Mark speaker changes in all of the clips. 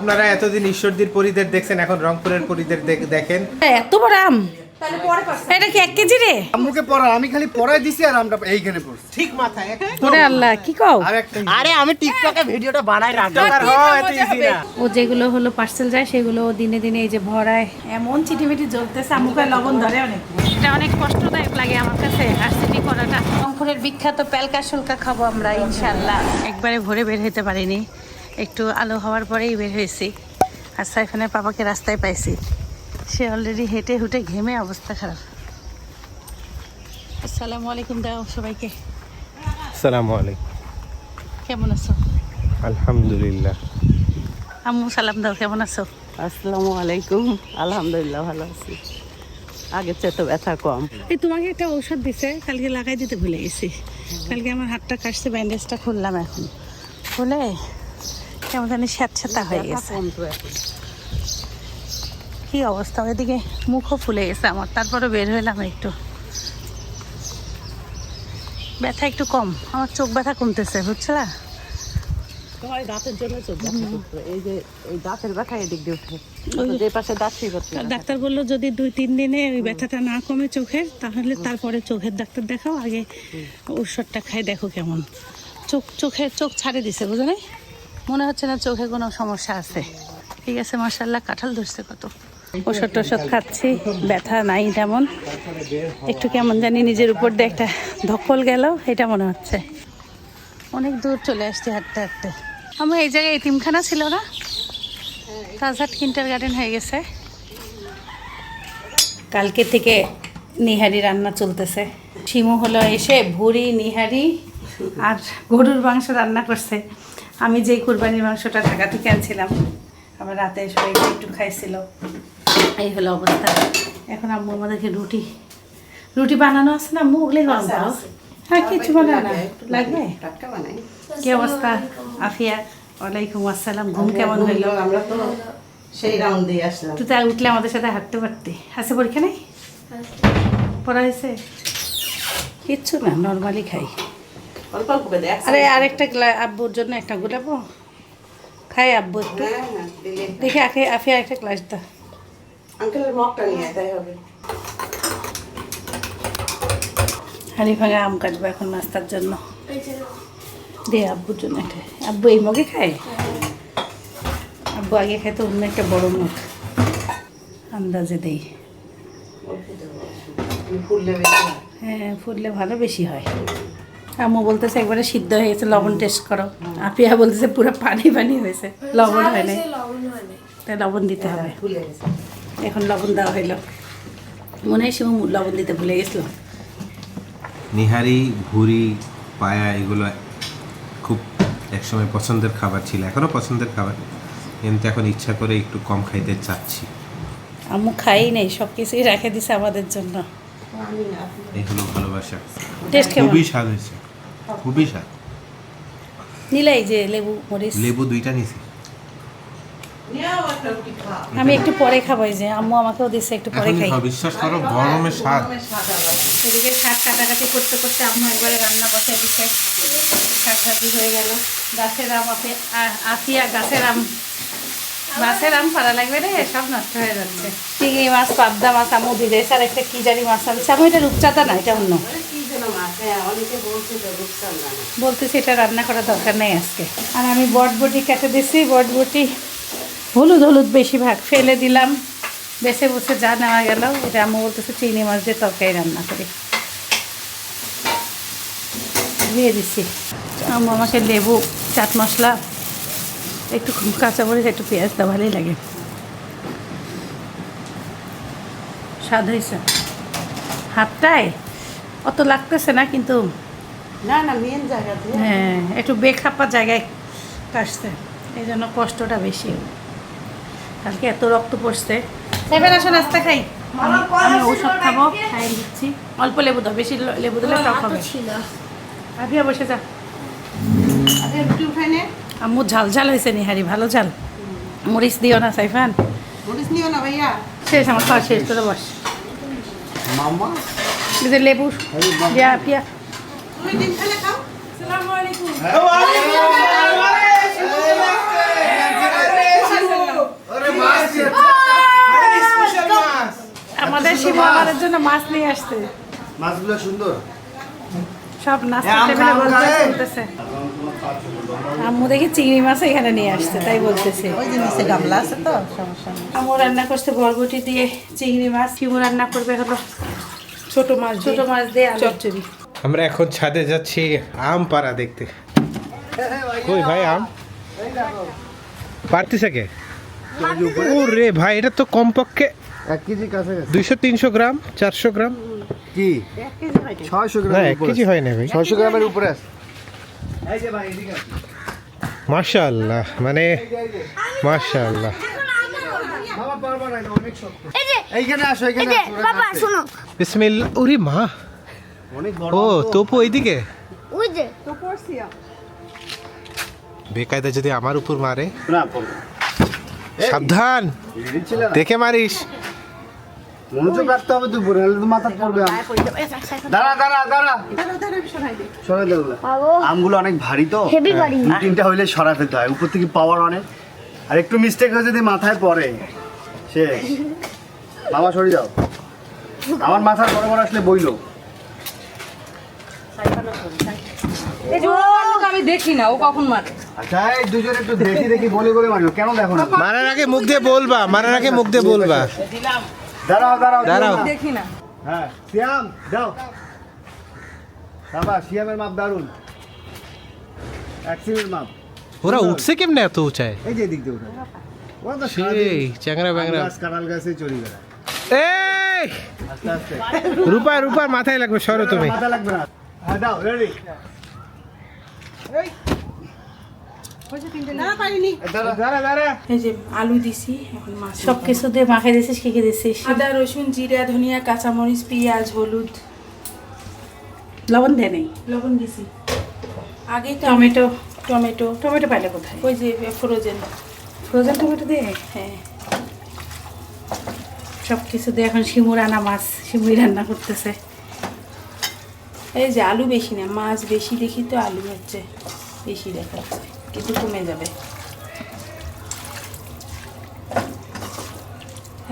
Speaker 1: আপনারা এতদিন ঈশ্বরদীর পরিদের দেখছেন এখন রংপুরের পরিদের দেখেন।
Speaker 2: এত বড় আম। এটা কি এক কেজি রে?
Speaker 3: আম্মুকে পড়া আমি খালি পড়াই দিছি আর আমরা এইখানে পড়ছি।
Speaker 1: ঠিক
Speaker 2: ওরে আল্লাহ কি কও?
Speaker 3: আরে
Speaker 4: আমি টিকটকে ভিডিওটা বানাই রাখব
Speaker 2: ও যেগুলো হলো পার্সেল যায় সেগুলো দিনে দিনে এই যে ভরায়। এমন চিটিমিটি জ্বলতেছে আমুকে লবণ ধরে অনেক। এটা অনেক কষ্টদায়ক লাগে আমার কাছে হাসিটি করাটা। রংপুরের বিখ্যাত পেলকা শুল্কা খাব আমরা ইনশাল্লাহ একবারে ভরে বের হতে পারিনি। একটু আলো হওয়ার পরেই বের হয়েছি। আর সাইফানের পাপাকে রাস্তায় পাইছি। সে অলরেডি হেঁটে হুটে ঘেমে অবস্থা খারাপ। আসসালামু আলাইকুম দাও সবাইকে।
Speaker 1: সালামু আলাইকুম।
Speaker 2: কেমন আছো?
Speaker 1: আলহামদুলিল্লাহ।
Speaker 2: আম্মু সালাম দাও কেমন আছো?
Speaker 4: আসসালামু আলাইকুম। আলহামদুলিল্লাহ ভালো আছি। আগের চেয়ে তো ব্যথা কম।
Speaker 2: এই তোমাকে একটা ঔষধ দিছে কালকে লাগাই দিতে ভুলে গেছি। কালকে আমার হাতটা কাটছে ব্যান্ডেজটা খুললাম এখন। খুলে কেমন জানি স্যাঁতস্যাঁতা হয়ে গেছে। কি অবস্থা? ওইদিকে মুখও ফুলে গেছে আমার। তারপরে বের হইলাম একটু। ব্যথা একটু কম। আমার চোখ ব্যথা কমতেছে বুঝছলা
Speaker 4: তোমার দাঁতের জন্য চোখ এই যে এই দাঁতের ব্যথা এদিক দিয়ে উঠে। যে পাশে দাঁত না।
Speaker 2: ডাক্তার বলল যদি দুই তিন দিনে ওই ব্যথাটা না কমে চোখের তাহলে তারপরে চোখের ডাক্তার দেখাও। আগে ঔষধটা খাই দেখো কেমন। চোখ চোখের চোখ ছাড়ে দিছে বুঝো মনে হচ্ছে না চোখে কোনো সমস্যা আছে। ঠিক আছে মার্শাল্লাহ কাঁঠাল ধরছে কত। ওষুধ টষুধ খাচ্ছি, ব্যথা নাই তেমন। একটু কেমন জানি নিজের উপর দিয়ে একটা ধকল গেল, এটা মনে হচ্ছে। অনেক দূর চলে আসছি হাঁটতে হাঁটতে। আমার এই জায়গায় এতিমখানা ছিল না? রাজহাট কিন্টার গার্ডেন হয়ে গেছে। কালকে থেকে নিহারি রান্না চলতেছে। শিমু হলো এসে ভুড়ি নিহারি আর গরুর মাংস রান্না করছে। আমি যেই কুরবানির মাংসটা ঢাকা থেকে আনছিলাম আবার রাতে সবাই একটু খাইছিল। এই হলো অবস্থা। এখন আম্মু আমাদেরকে রুটি রুটি বানানো আছে না? আম্মু ওগুলোই গরম করো। হ্যাঁ কিছু বানানো লাগবে কি অবস্থা? আফিয়া ওয়ালাইকুম আসসালাম। ঘুম কেমন হইল?
Speaker 4: আমরা তো সেই রাউন্ড দিয়ে আসলাম।
Speaker 2: তুই তাই উঠলে আমাদের সাথে হাঁটতে পারতি। আছে পরীক্ষা নেই? পড়া হয়েছে? কিচ্ছু না নর্মালি খাই।
Speaker 4: অল্প অল্প করে দেখ।
Speaker 2: আরে আরেকটা আব্বুর জন্য একটা গুলাবো খাই আব্বু একটু।
Speaker 4: হ্যাঁ হ্যাঁ
Speaker 2: দেখে আখে আফি আরেকটা গ্লাস দাও।
Speaker 4: আঙ্কেলের মগটা নিয়ে তাই হবে।
Speaker 2: হাড়ি ভাঙা আম কাটবো এখন নাস্তার জন্য। দে আব্বুর জন্য একটা। আব্বু এই মগে খায়? আব্বু আগে খায় তো অন্য একটা বড় মুখ আন্দাজে দেই। হ্যাঁ ফুললে ভালো বেশি হয়। আম্মু বলতেছে একবারে সিদ্ধ হয়ে গেছে লবণ টেস্ট করো। আপিয়া বলতেছে পুরো পানি পানি হয়েছে লবণ হয় নাই। তাই লবণ দিতে হবে।
Speaker 4: ফুলে গেছে।
Speaker 2: এখন লবণ দেওয়া হইল। মনে হয় শিবু লবণ দিতে ভুলে গেছিল।
Speaker 1: নিহারি ভুরি পায়া এগুলো খুব একসময় পছন্দের খাবার ছিল এখনও পছন্দের খাবার। কিন্তু এখন ইচ্ছা করে একটু কম খাইতে চাচ্ছি।
Speaker 2: আম্মু খাই নেই সব কিছুই রেখে দিছে আমাদের জন্য।
Speaker 1: এই হলো ভালোবাসা।
Speaker 2: টেস্ট কেমন?
Speaker 1: খুবই স্বাদ হয়েছে। খুবই স্বাদ।
Speaker 2: নিলে এই যে লেবু মরিচ?
Speaker 1: লেবু দুইটা নিছি।
Speaker 2: আমি একটু পরে খাব এই যে আম্মু আমাকেও দিছে একটু পরে খাই।
Speaker 1: বিশ্বাস করো গরমের স্বাদ।
Speaker 2: এদিকে শাক কাটাকাটি করতে করতে আম্মু একবারে রান্না বসে দিছে। শাক ভাজি হয়ে গেল। গাছের আম আপে আ- আফিয়া গাছের আম। মাছের আম পারা লাগবে রে সব নষ্ট হয়ে যাচ্ছে। চিংড়ি মাছ পাবদা মাছ আমু দিদেশ আর একটা কি জানি মাছ আনছে? আমু এটা রূপচাঁদা না এটা অন্য।
Speaker 4: কি যেন মাছ হ্যাঁ
Speaker 2: বলতেছি এটা রান্না করার দরকার নেই আজকে। আর আমি বটবটি কেটে দিছি বটবটি হলুদ হলুদ বেশিরভাগ ফেলে দিলাম। বেছে বসে যা নেওয়া গেল এটা আমি বলতেছে চিংড়ি মাছ দিয়ে তরকারি রান্না করি। দিয়ে দিচ্ছি আম্মু আমাকে লেবু চাট মশলা একটু কাঁচামরিচ একটু পেঁয়াজ দেওয়া ভালোই লাগে। স্বাদ হয়েছে। হাতটায়? অত লাগতেছে না কিন্তু
Speaker 4: না না মেন জায়গা দিয়ে।
Speaker 2: হ্যাঁ একটু বেখাপ্পা জায়গায় কাটছে। এই জন্য কষ্টটা বেশি। কালকে এত রক্ত পড়ছে। এবার আসো নাস্তা খাই। আমি- ঔষধ খাব খাই দিচ্ছি। অল্প লেবু দাও বেশি লেবু দিলে টক হবে আভিয়া বসে যা।
Speaker 4: আরে রুটি উঠাই নে।
Speaker 2: আম্মু ঝাল ঝাল হয়েছে নিহারি ভালো ঝাল? মরিচ দিও না সাইফান?
Speaker 4: মরিচ নিও না ভাইয়া।
Speaker 2: শেষ আমার খাওয়া শেষ করে বস।
Speaker 3: মামা
Speaker 2: লেবু দিয়া পিয়া।
Speaker 4: তুমি দিন খেলে খাও।
Speaker 3: আলাইকুম হ্যাঁ, আমাদের শিব আমাদের
Speaker 2: জন্য মাছ নিয়ে আসছে।
Speaker 3: মাছগুলো সুন্দর।
Speaker 2: সব নাস্তা টেবিলে বলতে আম্মু দেখি চিংড়ি মাছ এখানে নিয়ে আসছে তাই বলতেছে।
Speaker 4: ওই যে নিচে গামলা আছে তো সমস্যা
Speaker 2: আম্মু রান্না করছে বরবটি দিয়ে চিংড়ি মাছ। কিমু রান্না করবে হলো?
Speaker 4: ছোট মাছ
Speaker 2: ছোট মাছ দিয়ে চচ্চড়ি।
Speaker 1: আমরা এখন ছাদে যাচ্ছি আম পাড়া দেখতে। কই ভাই আম? পারতিস কে? ও রে ভাই এটা তো কমপক্ষে
Speaker 3: এক কেজি কাছে
Speaker 1: দুইশো তিনশো গ্রাম চারশো গ্রাম।
Speaker 3: কি? ছয়শো
Speaker 1: না
Speaker 3: গ্রাম
Speaker 1: এক কেজি হয় না ভাই।
Speaker 3: ছয়শো গ্রামের উপরে আছে।
Speaker 1: মাশাআল্লাহ মানে মাশাআল্লাহ।
Speaker 5: এই যে
Speaker 3: এইখানে আসো
Speaker 5: এই
Speaker 3: এখানে
Speaker 5: যে
Speaker 3: আসো,
Speaker 5: বাবা
Speaker 3: কাটবে।
Speaker 5: শোনো।
Speaker 1: বিসমিল ওরে মা।
Speaker 3: অনেক বড়
Speaker 1: ও তপু ওইদিকে
Speaker 5: ওই যে।
Speaker 1: বেকায়দা যদি আমার উপর মারে।
Speaker 3: না
Speaker 1: সাবধান।
Speaker 3: না?
Speaker 1: দেখে মারিস।
Speaker 3: মনোযোগ রাখতে হবে দুপুরে নাহলে তো মাথা পড়বে আম। দাঁড়া দাঁড়া দাঁড়া। সরাই দে আমগুলো অনেক ভারী তো। দু তিনটা হইলে সরাতে হয়। উপর থেকে পাওয়ার অনেক আর একটু মিস্টেক হয়ে যদি মাথায় পড়ে শেষ। বাবা সরে যাও আমার মাথার বড় বড় আসলে বইলো।
Speaker 4: আমি দেখি না ও কখন মারে?
Speaker 3: আচ্ছা এই দুজনে একটু দেখি দেখি বলে বলে মারিও। কেন দেখো না?
Speaker 1: মারার আগে মুখ দিয়ে বলবা মারার আগে মুখ দিয়ে বলবা।
Speaker 3: দাঁড়াও দাঁড়াও
Speaker 1: দাঁড়াও।
Speaker 3: দাঁড়াও।
Speaker 4: দেখি না।
Speaker 3: হ্যাঁ যাও বাবা সিয়ামের মাপ দারুণ মাপ।
Speaker 1: ওরা উঠছে কেমনে এত উঁচায়?
Speaker 3: এই যে দিক দিয়ে উঠে। ওরা তো
Speaker 1: সেই চ্যাংরা ব্যাংরা।
Speaker 3: গাছ গাছে চলে বেড়ায়।
Speaker 1: এই!
Speaker 3: আস্তে আস্তে।
Speaker 1: রূপা রূপার মাথায় লাগবে সরো তুমি।
Speaker 3: মাথা লাগবে না। হ্যাঁ দাও রেডি
Speaker 2: এই যে আলু দিছি এখন মাছ সব কিছু দিয়ে মাখাই দিছিস কি কি দিছিস? আদা রসুন জিরা ধনিয়া কাঁচামরিচ পেঁয়াজ হলুদ। লবণ দেয় নেই। লবণ দিছি। আগে টমেটো। টমেটো। টমেটো পাইলে কোথায়? ওই যে ফ্রোজেন। ফ্রোজেন টমেটো দিয়ে হ্যাঁ। সব কিছু দিয়ে এখন শিমুর আনা মাছ শিমুই রান্না করতেছে। এই যে আলু বেশি না মাছ বেশি দেখি তো আলু হচ্ছে। বেশি দেখাচ্ছে কিন্তু কমে যাবে।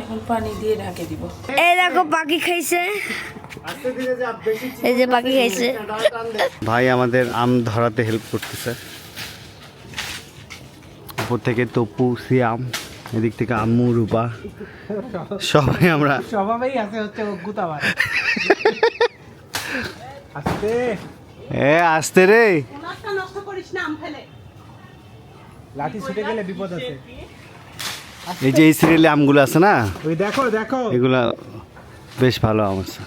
Speaker 2: এখন পানি দিয়ে ঢাকে দিব।
Speaker 5: এই দেখো পাখি খাইছে। এই যে পাখি খাইছে।
Speaker 3: ভাই আমাদের আম ধরাতে হেল্প করতেছে। উপর থেকে তপু সিয়াম এদিক থেকে আম্মু রূপা সবাই আমরা
Speaker 1: স্বভাবেই আছে হচ্ছে আস্তে
Speaker 3: এ আসতে রে।
Speaker 1: লাঠি ছুটে গেলে বিপদ আছে।
Speaker 3: এই যে এই সিরিয়ালে আমগুলো আছে না?
Speaker 1: ওই দেখো দেখো।
Speaker 3: এগুলা বেশ ভালো আম আছে।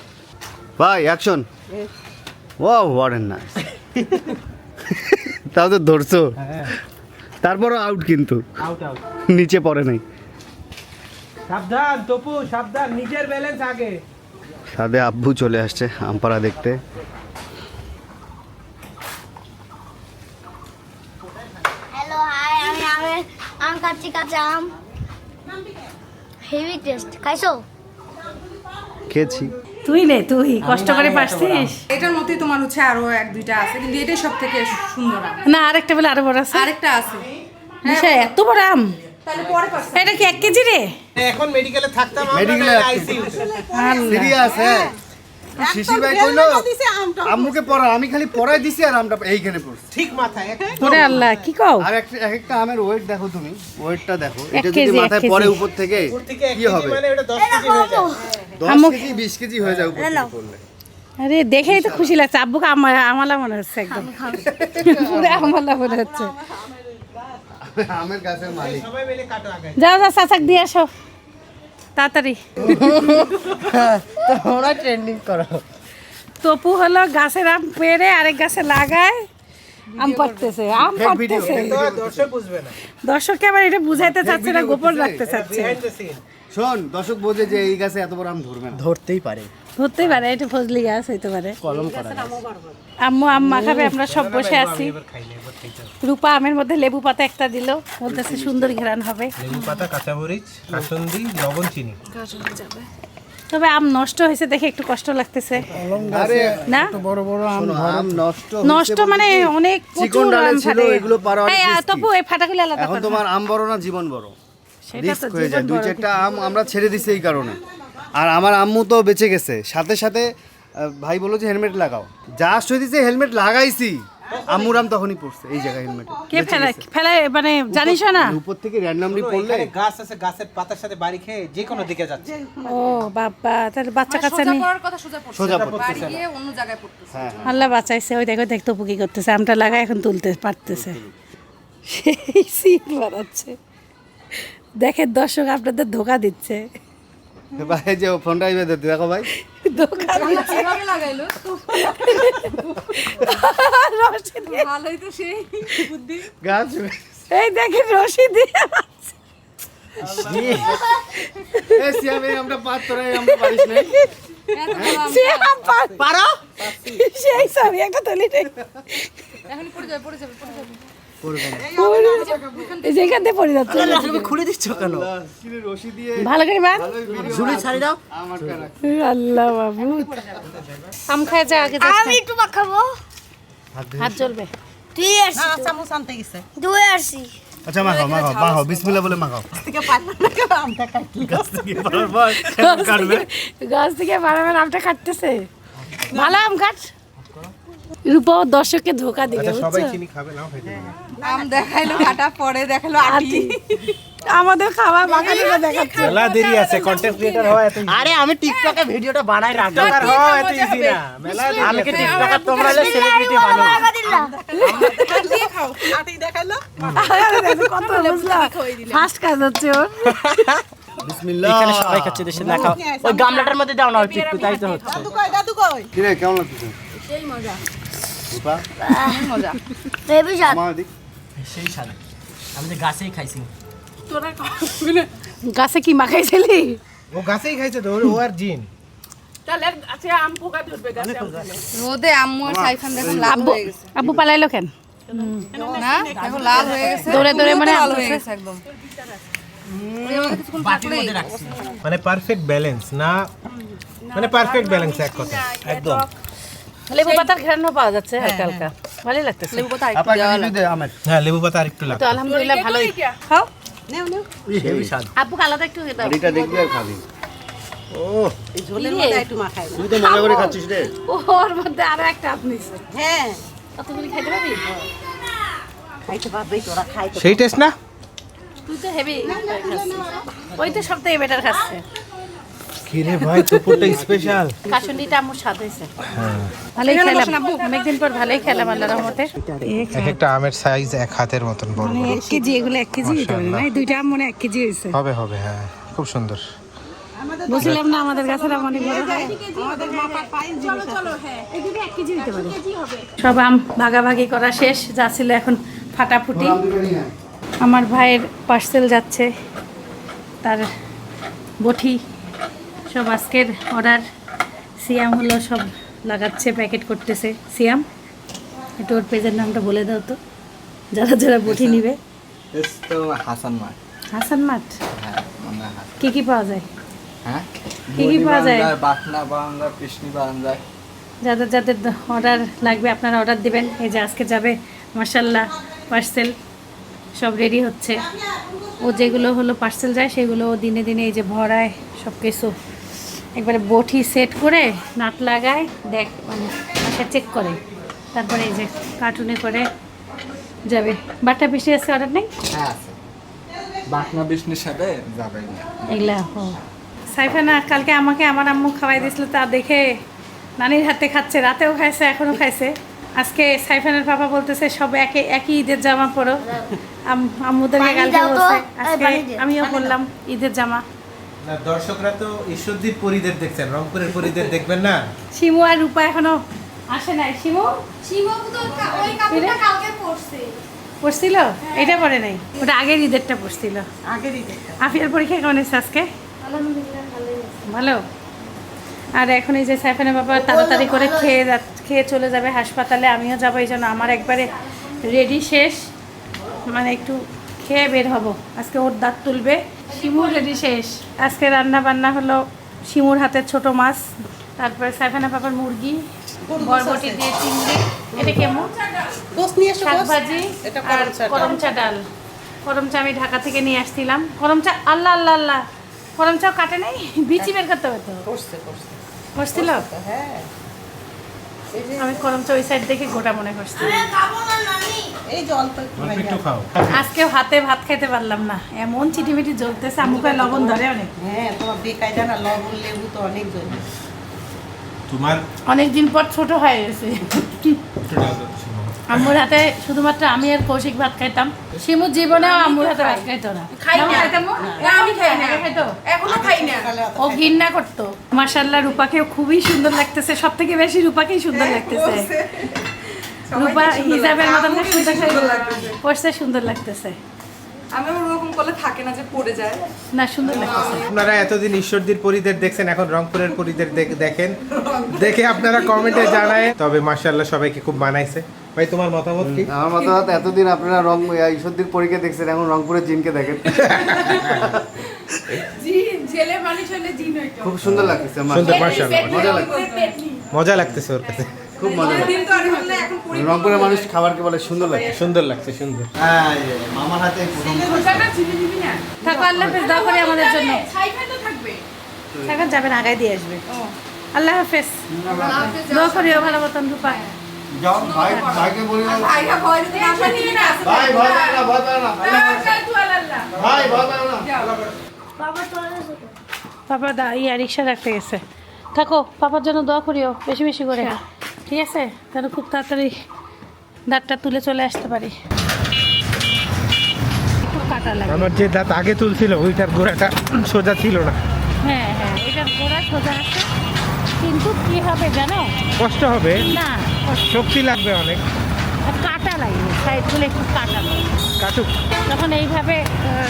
Speaker 3: ভাই action oh what an nice তাও তো ধরছো।
Speaker 1: হ্যাঁ।
Speaker 3: তারপরও আউট কিন্তু।
Speaker 1: আউট আউট
Speaker 3: নিচে পড়ে নাই।
Speaker 1: সাবধান তপু সাবধান নিজের ব্যালেন্স আগে।
Speaker 3: সাদে আব্বু চলে আসছে আমপাড়া দেখতে
Speaker 5: হ্যালো হাই আমি আমের আম কাটছি কাঁচা আম। হেভি টেস্ট খাইছো?
Speaker 3: খেয়েছি।
Speaker 2: তুই নে তুই কষ্ট করে পারছিস?
Speaker 6: এটার মধ্যে তোমার হচ্ছে আরও এক দুইটা আছে কিন্তু এটাই সব থেকে সুন্দর আম।
Speaker 2: না আরেকটা বলে আরও বড় আছে।
Speaker 6: আরেকটা আছে।
Speaker 2: নিশা, এত বড় আম। এটা কি এক কেজি রে?
Speaker 1: এখন মেডিকেলে থাকতাম
Speaker 3: মেডিকেলে আইসিইউ সিরিয়াস হ্যাঁ। শিশির ভাই কইলো আম্মুকে পড়া আমি খালি পড়াই দিছি আর আমটা এইখানে পড়ছি।
Speaker 1: ঠিক মাথায় এক-
Speaker 2: আল্লাহ কি কও?
Speaker 3: আর এক একটা আমের ওয়েট দেখো তুমি ওয়েটটা দেখো। এটা যদি মাথায় পড়ে উপর থেকে
Speaker 1: উপর থেকে এক
Speaker 3: কি হবে?
Speaker 1: মানে ওটা দশ কেজি হয়ে যায়।
Speaker 3: দশ
Speaker 2: আম্মু-
Speaker 3: কেজি বিশ কেজি হয়ে যায় উপর থেকে পড়লে।
Speaker 2: আরে দেখেই তো খুশি লাগছে। আব্বুকে আমা- আমালা মনে হচ্ছে একদম। পুরো আমালা মনে হচ্ছে।
Speaker 3: আমের গাছের মালিক।
Speaker 1: সবাই মিলে কাটো আগে
Speaker 2: যাও যাও চাচাক দিয়ে আসো। তাড়াতাড়ি।
Speaker 4: তোমরা ট্রেন্ডিং করো।
Speaker 2: তপু হলো গাছের আম পেরে আরেক গাছে লাগায়। আম পাড়তেছে আম পাড়তেছে।
Speaker 1: দর্শক বুঝবে না।
Speaker 2: দর্শককে আবার এটা বুঝাইতে চাচ্ছে না গোপন রাখতে চাচ্ছে।
Speaker 3: শোন দর্শক বোঝে যে এই গাছে এত বড় আম ধরবে না।
Speaker 4: ধরতেই পারে।
Speaker 2: ধরতেই পারে এটা ফজলি গাছ হইতে পারে।
Speaker 4: কলম করা
Speaker 2: আম্মু আম মাখাবে আমরা সব বসে আছি। রূপা আমের মধ্যে লেবু পাতা একটা দিল বলতেছে সুন্দর ঘেরান হবে।
Speaker 1: লেবু পাতা কাঁচামরিচ কাসন্দি লবণ চিনি।
Speaker 2: তবে আম নষ্ট হয়েছে দেখে একটু কষ্ট লাগতেছে।
Speaker 3: আরে
Speaker 2: না?
Speaker 3: শোনো, আম নষ্ট
Speaker 2: নষ্ট মানে অনেক
Speaker 3: চিকন ডালে ছিল, এগুলো
Speaker 2: এই, তপু এই ফাটাগুলি আলাদা
Speaker 3: এখন তোমার আম বড় না জীবন বড়?
Speaker 2: সেটা তো
Speaker 3: হয়ে যায়।
Speaker 2: জীবন
Speaker 3: দুই চারটা আম আমরা ছেড়ে দিছি এই কারণে। আর আমার আম্মু তো বেঁচে গেছে। সাথে সাথে ভাই বলল যে হেলমেট লাগাও। যা জাস্ট হইতেছে হেলমেট লাগাইছি। আম্মুর আম তখনই পড়ছে এই জায়গায় হেলমেট
Speaker 2: কে ফেলে ফেলে মানে জানিস না?
Speaker 3: উপর থেকে র্যান্ডামলি পড়লে
Speaker 1: গাছ আছে গাছের পাতার সাথে বাড়ি খেয়ে যে কোনো দিকে যাচ্ছে।
Speaker 2: ও বাবা তাহলে বাচ্চা কাচ্চা
Speaker 6: সোজা
Speaker 2: নিয়ে
Speaker 6: পড়ার সোজা পড়ছে। বাড়ি গিয়ে অন্য জায়গায় পড়তেছে।
Speaker 3: হ্যাঁ
Speaker 2: আল্লাহ বাঁচাইছে ওই দেখো দেখতো পুকি করতেছে আমটা লাগা এখন তুলতে পারতেছে। সেই সিট বাড়াচ্ছে দেখেন দর্শক আপনাদের ধোকা দিচ্ছে।
Speaker 3: ভাই যে ফোনটা দেখো ভাই।
Speaker 2: ধোকা দিচ্ছে
Speaker 6: কীভাবে লাগাইলো
Speaker 2: রশি দিয়ে।
Speaker 6: ভালোই তো সেই বুদ্ধি।
Speaker 3: গাছ
Speaker 2: এই দেখেন রশি দিয়ে
Speaker 3: আমরা পাত তোরা আমরা পারিস।
Speaker 2: সে আম পারো সেই সবই একটা তুলি
Speaker 6: এখন পড়ে যাবে পড়ে যাবে পড়ে যাবে।
Speaker 2: যেখান থেকে পড়ে যাচ্ছে।
Speaker 4: খুলে দিচ্ছ কেন?
Speaker 3: কিরে রশি দিয়ে
Speaker 2: ভালো করে বান
Speaker 4: ঝুলি ছাড়ি দাও।
Speaker 2: আল্লাহ বাবু। আম খায় যা আগে
Speaker 5: আমি একটু মাখাবো
Speaker 2: হাত জ্বলবে।
Speaker 5: তুই আসছি
Speaker 4: চামচ আনতে গেছে।
Speaker 5: দুই আসছি
Speaker 3: আচ্ছা মাখাও মাখাও মাখাও বিসমিল্লাহ বলে মাখাও। গাছ থেকে
Speaker 2: আমটা কাটতেছে। ভালো আম কাট। রূপা দর্শককে ধোকা দিবে
Speaker 1: আচ্ছা সবাই চিনি খাবে নাও
Speaker 6: আম দেখাইলো কাটা পরে দেখাইলো আটি।
Speaker 2: আমাদের খাবার বাগানে দেখাচ্ছে।
Speaker 1: মেলা দেরি আছে কন্টেন্ট ক্রিয়েটর হওয়া এত
Speaker 4: আরে আমি টিকটকে ভিডিওটা বানাই রাখব
Speaker 1: আর এত ইজি না মেলা
Speaker 4: আমি কি
Speaker 1: আছে।
Speaker 4: টিকটকার তোমরা হলে সেলিব্রিটি মানুষ
Speaker 6: দিয়ে খাও আটি দেখাইলো
Speaker 2: কত বুঝলা ফার্স্ট কাজ হচ্ছে ওর
Speaker 3: বিসমিল্লাহ।
Speaker 4: এখানে সবাই খাচ্ছে দেশে দেখাও ওই গামলাটার মধ্যে দাও না ওই একটু তাই তো হচ্ছে।
Speaker 3: কিরে কেমন লাগতেছে সেই মজা রূপা
Speaker 5: বেবি শাক
Speaker 4: সেই সাদা আমি যে গাছেই খাইছি।
Speaker 2: গাছে কি মাখাইছিলি?
Speaker 1: ও গাছেই খাইছে তো ও আর জিন।
Speaker 6: রোদে আম্মু আর সাইফান দেখো লাল হয়ে গেছে।
Speaker 2: আব্বু পালাইলো কেন?
Speaker 6: না দেখো লাল হয়ে গেছে।
Speaker 2: দৌড়ে দৌড়ে মানে
Speaker 6: লাল। হয়ে গেছে একদম।
Speaker 1: মানে পারফেক্ট ব্যালেন্স না মানে পারফেক্ট ব্যালেন্স এক কথা। একদম।
Speaker 2: লেবু পাতার ঘ্রাণ পাওয়া যাচ্ছে হালকা হালকা। ভালোই লাগতেছে।
Speaker 6: লেবু কোথায় একটু দেওয়া
Speaker 1: হ্যাঁ লেবু পাতা আরেকটু লাগবে।
Speaker 2: তো আলহামদুলিল্লাহ ভালোই। খাও।
Speaker 4: হেভি স্বাদ।
Speaker 2: আলাদা একটু দাও।
Speaker 3: গাড়িটা দেখবি আর খাবি। ও
Speaker 2: ঝোলের মধ্যে একটু মাখাই
Speaker 3: তুই তো মজা করে খাচ্ছিস রে।
Speaker 2: ওর মধ্যে আরও একটা আপনি হ্যাঁ। কতগুলি খাইতে পারবি?
Speaker 4: খাইতে পারবে তোরা খাই
Speaker 1: সেই টেস্ট না?
Speaker 2: তুই তো হেভি। ওই তো সব থেকে বেটার খাচ্ছে।
Speaker 1: কিরে ভাই দুপুরটা স্পেশাল
Speaker 2: কাশুন্ডিটা আমার স্বাদ হয়েছে ভালোই খেলাম। অনেকদিন পর ভালোই খেলাম আল্লাহ রহমতে।
Speaker 1: এক একটা আমের সাইজ এক হাতের মতন বড়
Speaker 2: মানে এক কেজি এগুলো এক কেজি না। দুইটা আম মনে এক কেজি হয়েছে
Speaker 1: হবে হবে হ্যাঁ খুব সুন্দর।
Speaker 2: বুঝলাম না আমাদের গাছের আম অনেক বড় হয়। এগুলো এক কেজি হতে পারে। সব আম ভাগাভাগি করা শেষ যা ছিল এখন ফাটাফুটি। আমার ভাইয়ের পার্সেল যাচ্ছে তার বটি। সব আজকের অর্ডার সিয়াম হলো সব লাগাচ্ছে প্যাকেট করতেছে। সিয়াম একটু ওর পেজের নামটা বলে দাও তো। যারা যারা বটি নিবে।
Speaker 7: তো হাসান মাঠ।
Speaker 2: হাসান মাঠ?
Speaker 7: হ্যাঁ মানে
Speaker 2: কি কি পাওয়া যায়?
Speaker 7: হ্যাঁ?
Speaker 2: কি কি পাওয়া যায়?
Speaker 7: বাটনা যায় কৃষ্ণি যায়
Speaker 2: যাদের যাদের অর্ডার লাগবে আপনারা অর্ডার দিবেন। এই যে আজকে যাবে মার্শাল্লাহ পার্সেল সব রেডি হচ্ছে। ও যেগুলো হলো পার্সেল যায় সেগুলো ও দিনে দিনে এই যে ভরায় সব কিছু একবারে বটি সেট করে নাট লাগায় দেখ মানে চেক করে। তারপরে এই যে কার্টুনে করে যাবে। বাটা বেশি আছে অর্ডার নেই?
Speaker 7: হ্যাঁ বাটনা বিষ্ণুর সাথে যাবে।
Speaker 2: এগুলা সাইফানা কালকে আমাকে আমার আম্মু খাওয়াই দিয়েছিল তা দেখে নানির হাতে খাচ্ছে রাতেও খাইছে এখনও খাইছে। আজকে সাইফানের পাপা বলতেছে সব একে একই ঈদের জামা পরো। আম- আম্মুদেরকে কালকে বলছে আজকে আমিও বললাম ঈদের জামা।
Speaker 1: দর্শকরা তো ঈশ্বরদীর পরিদের দেখছেন রংপুরের পরিদের দেখবেন না?
Speaker 2: শিমু আর রূপা এখনও আসে নাই। শিমু? শিমু তো ওই কাপড়টা কালকে পরছে পড়ছিল? এটা পরে নাই। ওটা আগের ঈদেরটা পড়ছিল।
Speaker 4: আগের ঈদে
Speaker 2: আফিয়ার পরীক্ষা কেমন হয়েছে আজকে? ভালো? আর এখন এই যে সাইফানের বাবা তাড়াতাড়ি করে খেয়ে যা- খেয়ে চলে যাবে হাসপাতালে আমিও যাব এই জন্য আমার একবারে রেডি শেষ। মানে একটু খেয়ে বের হব। আজকে ওর দাঁত তুলবে। শিমুর রেডি শেষ। আজকে রান্না বান্না হলো শিমুর হাতের ছোট মাছ তারপরে সাইফানা বাবার মুরগি বরবটি দিয়ে চিংড়ি এটা কেমন। শাকভাজি আর
Speaker 4: করমচা ডাল।
Speaker 2: করমচা আমি ঢাকা থেকে নিয়ে আসছিলাম। করমচা আল্লাহ আল্লাহ আল্লাহ। গরম চাও কাটে নাই? বিচি বের করতে হবে তো?
Speaker 4: করছে করছে।
Speaker 2: করছিল?
Speaker 4: হ্যাঁ।
Speaker 2: আমি গরম চা ওই সাইড দেখে গোটা মনে করছি।
Speaker 4: এই জল একটু
Speaker 1: খাও।
Speaker 2: হাতে ভাত খেতে পারলাম না। এমন চিটিমিটি জ্বলতেছে আমুকায় লবণ ধরে অনেক।
Speaker 4: হ্যাঁ তোমার বেকায়দা না লবণ লেবু তো অনেক জ্বলছে
Speaker 1: তোমার
Speaker 2: অনেকদিন পর ছোট হয়ে গেছে। আম্মুর হাতে শুধুমাত্র আমি আর কৌশিক ভাত খাইতাম। শিমু জীবনেও আম্মুর হাতে ভাত খাইতো না।
Speaker 6: খাই না।
Speaker 2: খাইতাম? ও?
Speaker 6: না, আমি খাই না।
Speaker 2: খাইতো?
Speaker 6: এখনও খাই না।
Speaker 2: ও ঘৃণা করতো। মার্শাল্লাহ রূপাকে খুবই সুন্দর লাগতেছে। সব থেকে বেশি রূপাকেই সুন্দর লাগতেছে। রূপা হিজাবের মতন সুন্দর
Speaker 6: সুন্দর লাগতেছে।
Speaker 2: পড়ছে সুন্দর লাগতেছে।
Speaker 6: আমি ওরকম করলে থাকে না যে পড়ে যায়।
Speaker 2: না সুন্দর লাগতেছে।
Speaker 1: আপনারা এতদিন ঈশ্বরদীর পরিদের দেখছেন এখন রংপুরের পরিদের দেখ- দেখেন। দেখে আপনারা কমেন্টে জানায়। তবে মার্শাল্লাহ সবাইকে খুব মানাইছে। ভাই তোমার মতামত কি?
Speaker 3: আমার মতামত এতদিন আপনারা রং ঈশ্বরদীর পরীকে দেখছেন এখন রংপুরের জিনকে দেখেন। খুব সুন্দর লাগতেছে
Speaker 1: সুন্দর
Speaker 3: মজা
Speaker 1: লাগতেছে। ওর কাছে।
Speaker 3: খুব মজা লাগছে
Speaker 6: দিন তো আর হলে এখন পরি
Speaker 3: রংপুরের মানুষ খাবারকে বলে সুন্দর লাগছে
Speaker 1: সুন্দর লাগছে সুন্দর।
Speaker 3: হ্যাঁ মামার হাতে
Speaker 2: থাকো আল্লাহ হাফেজ দোয়া করি আমাদের জন্য। যাবেন আগায় দিয়ে আসবে। আল্লাহ হাফেজ। দোয়া করিও ভালো মতন রূপা
Speaker 3: যাও ভাই ভাইকে বলি না
Speaker 6: ভাইরা ভয় দিতে নিয়ে না
Speaker 3: ভাই ভয় না ভয় না। ভাই ভয় না।
Speaker 5: বাবা চলে গেছে তো।
Speaker 2: পাপা দা ইয়া রিক্সা রাখতে গেছে। থাকো পাপার জন্য দোয়া করিও বেশি বেশি করে। ঠিক আছে? যেন খুব তাড়াতাড়ি দাঁতটা তুলে চলে আসতে পারি। একটু কাটা লাগে।
Speaker 1: আমার যে দাঁত আগে তুলছিল ওইটার গোড়াটা সোজা ছিল না।
Speaker 2: হ্যাঁ হ্যাঁ এটার গোড়া সোজা আছে। কিন্তু কি হবে জানো?
Speaker 1: কষ্ট হবে।
Speaker 2: না
Speaker 1: শক্তি লাগবে অনেক।
Speaker 2: কাটা লাগে সাইডগুলো একটু কাটা
Speaker 1: কাটুক।
Speaker 2: তখন এইভাবে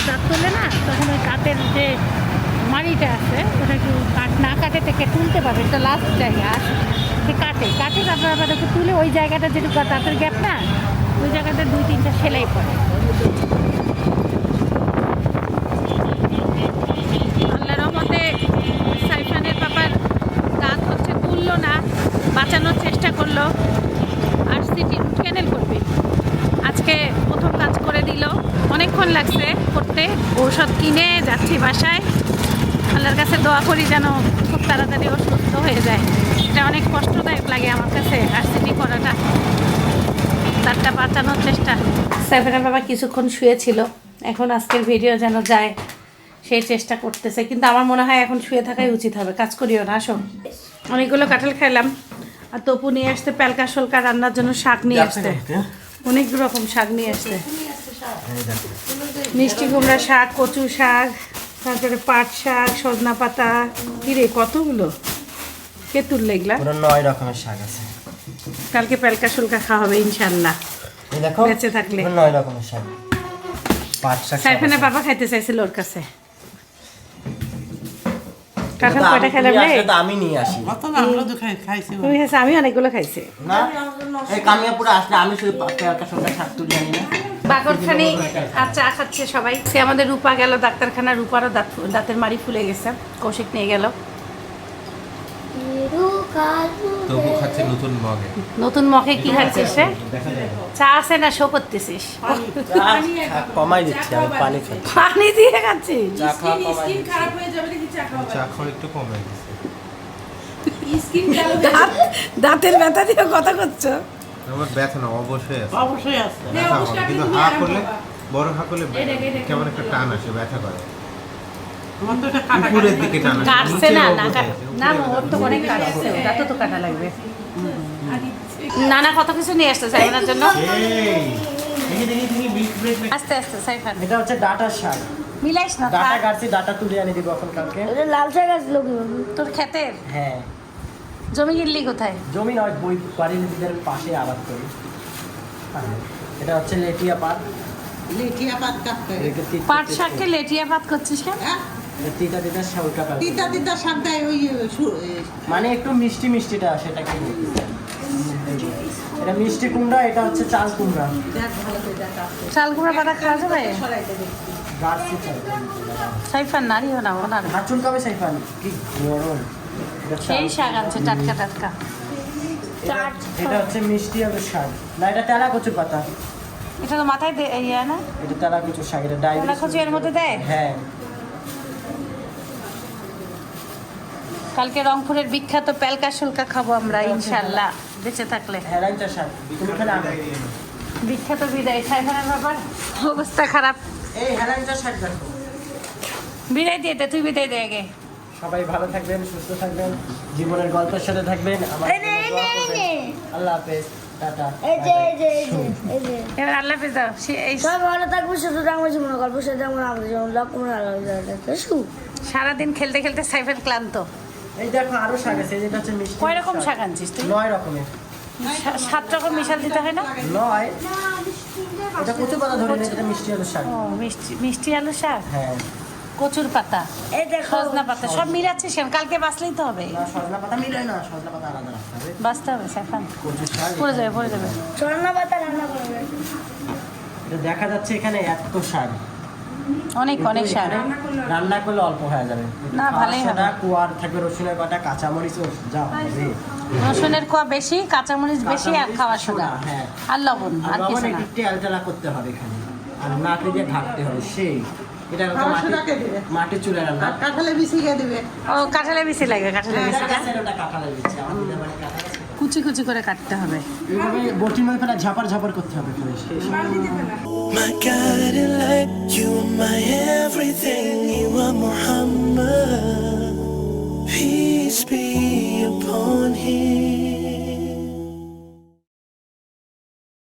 Speaker 2: দাঁত তোলে না তখন ওই দাঁতের যে মাড়িটা আছে ওটা একটু কাট না কাটে থেকে তুলতে পারবে এটা লাস্ট জায়গা আর সে কাটে। কাটে তারপর আবার একটু তুলে ওই জায়গাটা যেটুকু দাঁতের গ্যাপ না ওই জায়গাটা দুই তিনটা সেলাই পড়ে আল্লাহ রহমতে সাইফানের পাপার দাঁত হচ্ছে তুললো না বাঁচানোর চেষ্টা করল আর সিটি রুট ক্যানেল করবে আজকে প্রথম কাজ করে দিল অনেকক্ষণ লাগছে করতে ঔষধ কিনে যাচ্ছি বাসায়। আল্লাহর কাছে দোয়া করি যেন খুব তাড়াতাড়ি অসুস্থ হয়ে যায়। এটা অনেক কষ্টদায়ক লাগে আমার কাছে আর সিটি করাটা। তারটা বাঁচানোর চেষ্টা। সাইফানের বাবা কিছুক্ষণ শুয়েছিল। এখন আজকের ভিডিও যেন যায় সেই চেষ্টা করতেছে। কিন্তু আমার মনে হয় এখন শুয়ে থাকাই উচিত হবে। কাজ করিও না আসো। অনেকগুলো কাঁঠাল খাইলাম। আর তপু নিয়ে আসতে প্যালকা সলকা রান্নার জন্য শাক নিয়ে আসতে অনেক রকম শাক নিয়ে আসতে মিষ্টি কুমড়া শাক কচু শাক তারপরে পাট শাক সজনা পাতা। কিরে কতগুলো? কে তুললে এগুলা
Speaker 8: পুরো নয় রকমের শাক আছে।
Speaker 2: কালকে প্যালকা সলকা খাওয়া হবে ইনশাল্লাহ
Speaker 8: এই দেখো
Speaker 2: বেঁচে থাকলে।
Speaker 8: পুরো নয় রকমের শাক। পাট শাক
Speaker 2: সাইফানের বাবা খাইতে চাইছিল ওর কাছে। কাঁঠাল কয়টা
Speaker 8: আমি-
Speaker 2: খেলাম রে?
Speaker 8: তো আমি নিয়ে আসি।
Speaker 4: অত না আমরা তো খাই খাইছি
Speaker 2: তুমি খাইছো আমি অনেকগুলো খাইছি।
Speaker 8: না? এই কামিয়াপুরে আসলে আমি শুধু শাক তুলে আনি না।
Speaker 2: বাগরখানি আর চা খাচ্ছে সবাই। সে আমাদের রূপা গেল ডাক্তারখানা রূপারও দাঁত দাঁতের মাড়ি ফুলে গেছে কৌশিক নিয়ে গেল।
Speaker 1: খাচ্ছে নতুন
Speaker 2: মখে কি খাচ্ছিস রে চা আছে না শো করতেছিস?
Speaker 8: কমাই দিচ্ছি আমি পানি খাই
Speaker 2: পানি দিয়ে খাচ্ছিস
Speaker 8: চা খাওয়া কমাই
Speaker 6: স্কিন
Speaker 8: দিচ্ছি।
Speaker 6: খারাপ হয়ে যাবে দেখি চা খাওয়া
Speaker 1: চা খাওয়া একটু কমে গেছে
Speaker 2: দাঁত দাঁতের ব্যথা দিয়ে কথা করছ?
Speaker 1: আমার ব্যথা না অবশ্যই আছে।
Speaker 4: অবশ্যই আছে।
Speaker 1: ব্যথা হবে
Speaker 6: অবশ্যই
Speaker 1: কিন্তু হা করলে বড় হা করলে কেমন একটা টান আসে ব্যথা করে। উপরের দিকে টান আসে
Speaker 2: না
Speaker 1: নিচে
Speaker 2: না
Speaker 1: কোথায়
Speaker 2: কাট-
Speaker 1: আছে?
Speaker 2: না ওর তো অনেক কাটছে ওটা তো তো কাটা লাগবে। নানা কত কিছু নিয়ে আসতে জন্য?
Speaker 1: দেখি মিল্ক ব্রেড
Speaker 2: আস্তে আস্তে সাইফান।
Speaker 8: এটা হচ্ছে ডাটার শাক
Speaker 2: মিলাইস না
Speaker 8: ডাটা। কাটছি ডাটা তুলে আনি দিব এখন কালকে।
Speaker 5: লাল শাক আসলো
Speaker 2: তোর ক্ষেতের?
Speaker 8: হ্যাঁ।
Speaker 2: জমি কিনলি কোথায়?
Speaker 8: জমি নয় বই বাড়ির নিজেদের পাশে আবাদ করি। হ্যাঁ, এটা হচ্ছে লেটিয়া পাট
Speaker 4: লিঠিয়া পাত কাটতে
Speaker 2: পাট শাককে লেটিয়া ভাত করছিস কেন?
Speaker 4: হ্যাঁ?
Speaker 8: তিতা তিতা শাউটা পাট
Speaker 4: তিতা তিতা শাক দেয় ওই
Speaker 8: মানে একটু মিষ্টি মিষ্টিটা সেটাকে এটা মিষ্টি কুমড়া এটা হচ্ছে চাল কুমড়া।
Speaker 2: চাল কুমড়া পাতা খাওয়া যাবে? সাইফান নারিও না ওনার
Speaker 8: হাত চুলকাবে সাইফান? কি গরম।
Speaker 2: সেই শাক আনছে টাটকা টাটকা।
Speaker 8: এটা- এটা হচ্ছে মিষ্টি হবে শাক। না এটা তেলা কচু পাতা।
Speaker 2: এটা তো মাথায় ইয়া না?
Speaker 8: এটা তেলা কচু শাক এটা
Speaker 2: ওলা
Speaker 8: ডায়াবেটিস
Speaker 2: কচু এর মধ্যে দেয়?
Speaker 8: হ্যাঁ।
Speaker 2: কালকে রংপুরের বিখ্যাত প্যালকা শুল্কা খাব আমরা ইনশাল্লাহ বেঁচে থাকলে।
Speaker 8: শাক।
Speaker 2: বিখ্যাত বিদায়। সাইফানের অবস্থা খারাপ।
Speaker 8: এই শাক
Speaker 2: বিদায় দিয়ে দে তুই বিদায় দে আগে।
Speaker 8: সবাই ভালো থাকবেন সুস্থ থাকবেন জীবনের গল্পের সাথে থাকবেন। আল্লাহ হাফেজ টাটা।
Speaker 5: এই যে এই যে এই যে এই যে।
Speaker 2: এবার আল্লাহ হাফিজ দাও
Speaker 5: ভালো থাকবে সাথে আমাদের
Speaker 2: সারাদিন খেলতে খেলতে সাইফান ক্লান্ত।
Speaker 8: এই দেখো আরও শাক আছে যেটা হচ্ছে মিষ্টি
Speaker 2: কয় রকম শাক। আনছিস তুই?
Speaker 8: নয় রকমের।
Speaker 2: সাত রকম মিশাল দিতে হয় না?
Speaker 8: নয়। এটা কচু পাতা ধরে এটা মিষ্টি আলুর শাক।
Speaker 2: ও মিষ্টি মিষ্টি আলু শাক?
Speaker 8: হ্যাঁ।
Speaker 2: কচুর পাতা
Speaker 5: এই দেখো
Speaker 2: সজনা পাতা সব মিলাচ্ছিস কেন কালকে বাঁচলেই তো হবে।
Speaker 8: না সজনা পাতা না সজনা পাতা আলাদা হবে
Speaker 2: বাঁচতে হবে সাইফান পড়ে যাবে পড়ে যাবে।
Speaker 5: স্বর্ণা পাতা রান্না করবে।
Speaker 8: দেখা যাচ্ছে এখানে এত শাক।
Speaker 2: অনেক অনেক শাক।
Speaker 8: রান্না করলে অল্প হয়ে যাবে।
Speaker 2: না, ভালোই হবে।
Speaker 8: কুয়ার থাকবে রসুনের কাঁচামরিচ যা হবে।
Speaker 2: রসুনের কোয়া বেশি কাঁচামরিচ বেশি আর খাওয়া সোডা।
Speaker 8: হ্যাঁ।
Speaker 2: আর লবণ
Speaker 8: আর
Speaker 2: কিছু না।
Speaker 8: করতে হবে এখানে। আর দিয়ে ঢাকতে হবে সেই। এটা মাটি মাটি রান্না।
Speaker 4: কাঁঠালে বিছিয়ে দিবে?
Speaker 2: ও কাঁঠালে বেশি লাগে কাঁঠালে
Speaker 8: বিচি, আছে।
Speaker 2: কুচি কুচি করে কাটতে হবে।
Speaker 8: এইভাবে বটির মধ্যে ফেলা ঝাপার ঝাপার করতে হবে
Speaker 9: My guiding light, you are my everything, you are Muhammad. Peace be upon him.